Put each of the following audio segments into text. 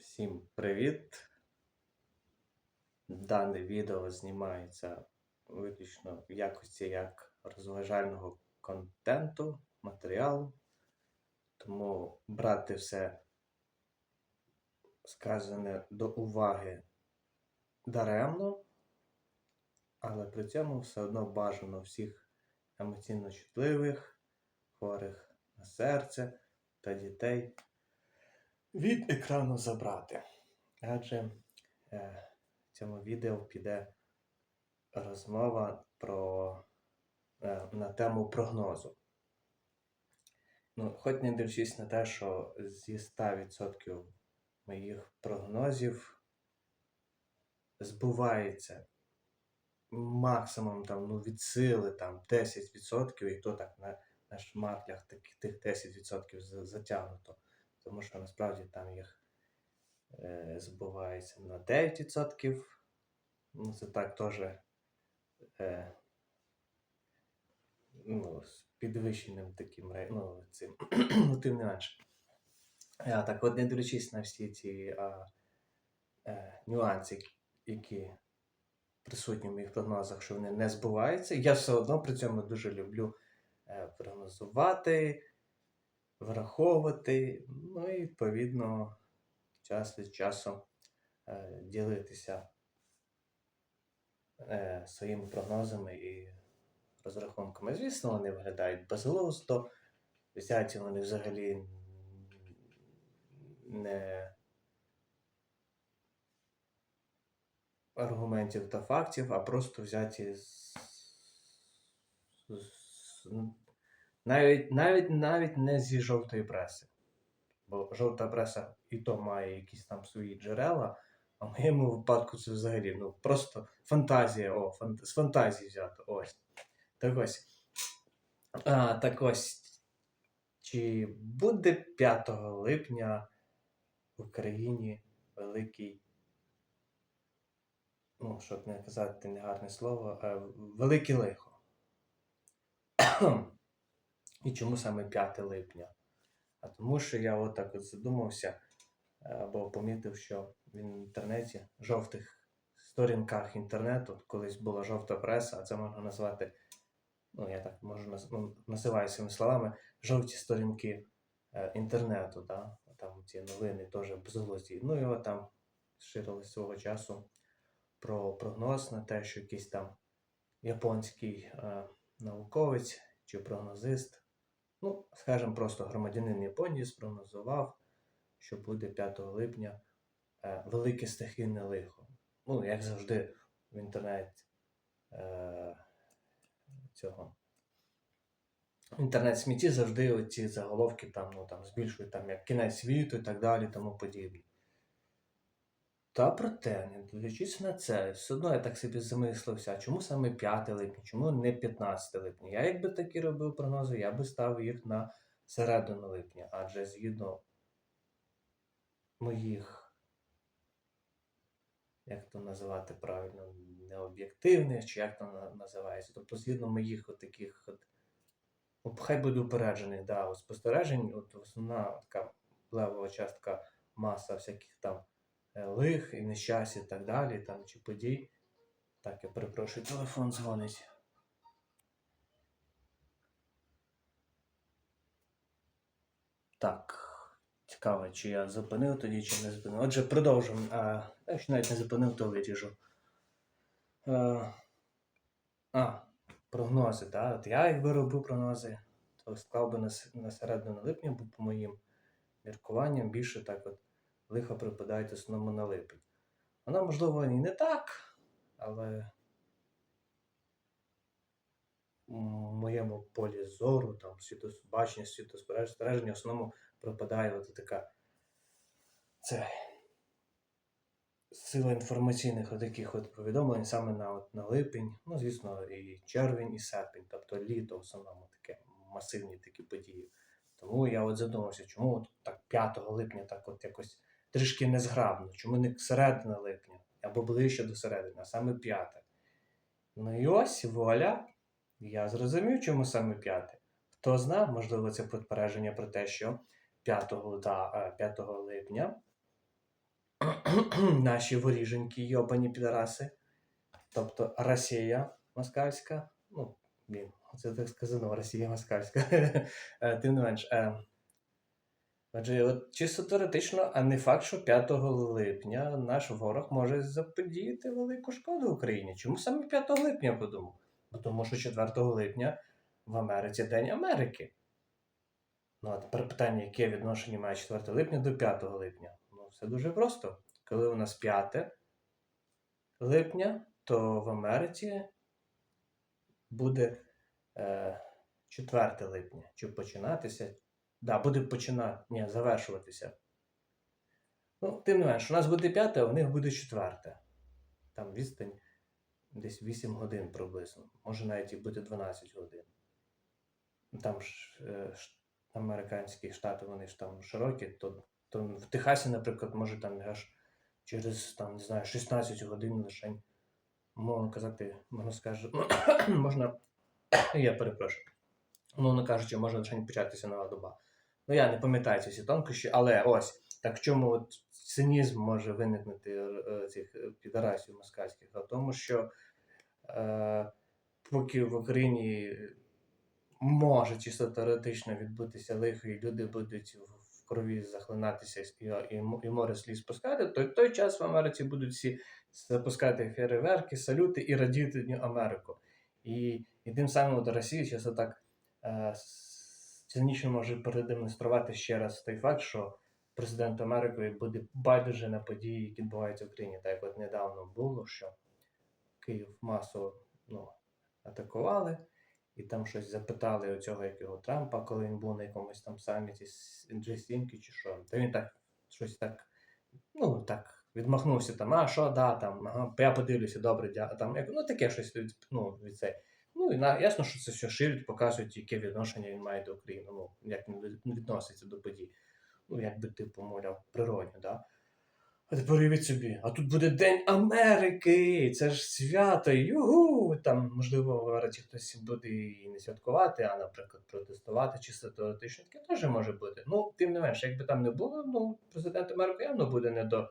Всім привіт! Дане відео знімається виключно в якості як розважального контенту, матеріалу. Тому брати все сказане до уваги даремно, але при цьому все одно бажано всіх емоційно чутливих, хворих на серце та дітей від екрану забрати. Адже е, в цьому відео піде розмова про, е, на тему прогнозу. Ну, хоч не дивлячись на те, що зі 100% моїх прогнозів збувається максимум там, ну, від сили там, 10%, і то так на, на шматлях таких тих 10% затягнуто тому що насправді там їх е, збувається на 9%. Ну, це так теж е, ну, з підвищеним таким ну, цим, ну, тим не менше. А, так от, не дивлячись на всі ці а, е, нюанси, які присутні в моїх прогнозах, що вони не збуваються, я все одно при цьому дуже люблю е, прогнозувати, враховувати, ну і відповідно час від часу е, ділитися е, своїми прогнозами і розрахунками. Звісно, вони виглядають безглуздо, взяті вони взагалі не аргументів та фактів, а просто взяті з, з, навіть, навіть, навіть не зі жовтої преси. Бо жовта преса і то має якісь там свої джерела, а в моєму випадку це взагалі ну, просто фантазія, о, фан- з фантазії взято. Ось. Так ось. А, так ось. Чи буде 5 липня в Україні великий, ну, щоб не казати негарне слово, е, велике лихо? І чому саме 5 липня? А тому що я отак от задумався е, або помітив, що в інтернеті, жовтих сторінках інтернету, колись була жовта преса, а це можна назвати, ну я так можу ну, називаю своїми словами, жовті сторінки е, інтернету, да? там ці новини теж безглузді. Ну от там ширилось свого часу про прогноз на те, що якийсь там японський е, науковець чи прогнозист, ну, скажімо, просто громадянин Японії спрогнозував, що буде 5 липня е, велике стихійне лихо. Ну, як завжди, в інтернеті е, цього. Інтернет-смітті завжди оці заголовки там, ну, там, збільшують там, як кінець світу і так далі, тому подібне. Та проте, не дивлячись на це, все одно я так собі замислився, чому саме 5 липня, чому не 15 липня? Я якби такі робив прогнози, я би ставив їх на середину липня, адже згідно моїх, як то називати правильно, необ'єктивних, чи як то називається, тобто згідно моїх от таких от, ну, хай буде упереджених, да, от спостережень, от основна така левова частка маса всяких там лих і нещасть і так далі, там, чи подій. Так, я перепрошую, телефон дзвонить. Так, цікаво, чи я зупинив тоді, чи не зупинив. Отже, продовжимо. А, якщо навіть не зупинив, то виріжу. Е, а, прогнози, так. От я якби робив прогнози, то склав би на середину липня, бо по моїм міркуванням більше так от лихо припадають основному на липень. Вона, можливо, і не так, але в моєму полі зору, там, світосбачення, світоспостереження, в основному припадає от така це сила інформаційних от таких от повідомлень саме на, от, на липень, ну, звісно, і червень, і серпень, тобто літо в основному таке масивні такі події. Тому я от задумався, чому от так 5 липня так от якось трішки незграбно, чому не середина липня або ближче до середини, а саме 5. Ну і ось вуаля, я зрозумів, чому саме 5. Хто знав, можливо, це попередження про те, що 5, та, е, 5 липня наші воріженькі йобані підараси. Тобто Росія москальська. Ну, це так сказано, Росія москальська. Е, Тим не менш. Отже, от чисто теоретично, а не факт, що 5 липня наш ворог може заподіяти велику шкоду Україні. Чому саме 5 липня подумав? Бо тому що 4 липня в Америці День Америки. Ну, а тепер питання, яке відношення має 4 липня до 5 липня? Ну, все дуже просто. Коли у нас 5 липня, то в Америці буде е, 4 липня. Чи починатися? Да, буде починати, ні, завершуватися. Ну, тим не менш, у нас буде 5, а у них буде 4. Там відстань десь 8 годин приблизно. Може навіть і буде 12 годин. Ну, Там ж е, американські штати, вони ж там широкі, то, то в Техасі, наприклад, може там аж через там, не знаю, 16 годин лише, мовно казати, можна скажу, можна, я перепрошую, умовно кажучи, можна лише початися нова доба. Ну, я не пам'ятаю ці всі тонкощі, але ось так в чому от цинізм може виникнути е, цих е, підарасів москальських? А тому, що е, поки в Україні може чисто теоретично відбутися лихо, і люди будуть в- крові захлинатися і, і, і море сліз пускати, то в той час в Америці будуть всі запускати фейерверки, салюти і радіти Америку. І, і тим самим от Росія чисто так е, цинічно може продемонструвати ще раз той факт, що президент Америки буде байдуже на події, які відбуваються в Україні. Так як от недавно було, що Київ масово ну, атакували, і там щось запитали у цього як його Трампа, коли він був на якомусь там саміті з G7 чи що. Та він так щось так, ну так, відмахнувся там, а що, да, там, ага, я подивлюся, добре, дя, там, як, ну таке щось ну, від цей. Ну і на, ясно, що це все ширять, показують, яке відношення він має до України, ну, як він відноситься до подій. Ну, як би типу, мовляв, природньо, да? А тепер уявіть собі, а тут буде День Америки! Це ж свято! Югу! Там, можливо, Америці хтось буде і не святкувати, а, наприклад, протестувати, чисто теоретично таке теж може бути. Ну, тим не менше, якби там не було, ну, президент Америки явно буде не до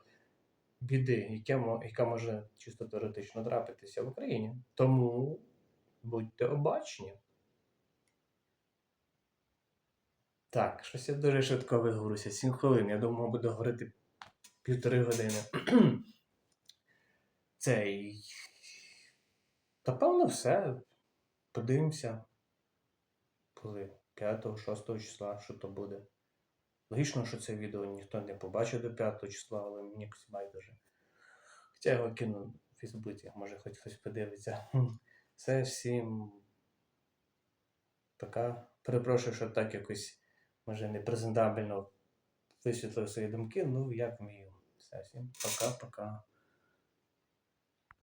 біди, яка може чисто теоретично трапитися в Україні. Тому будьте обачні. Так, щось я дуже швидко виговорюся. 7 хвилин. Я думав, буду говорити півтори години. Цей. Та певно все. Подивимося. Коли 5-6 числа, що то буде. Логічно, що це відео ніхто не побачить до 5 числа, але мені байдуже. Хоча його кину в Фейсбуці, може хоч хтось подивиться. Все всім. Пока. Перепрошую, що так якось, може, не презентабельно висвітлив свої думки. Ну, як вмію. Все всім пока-пока.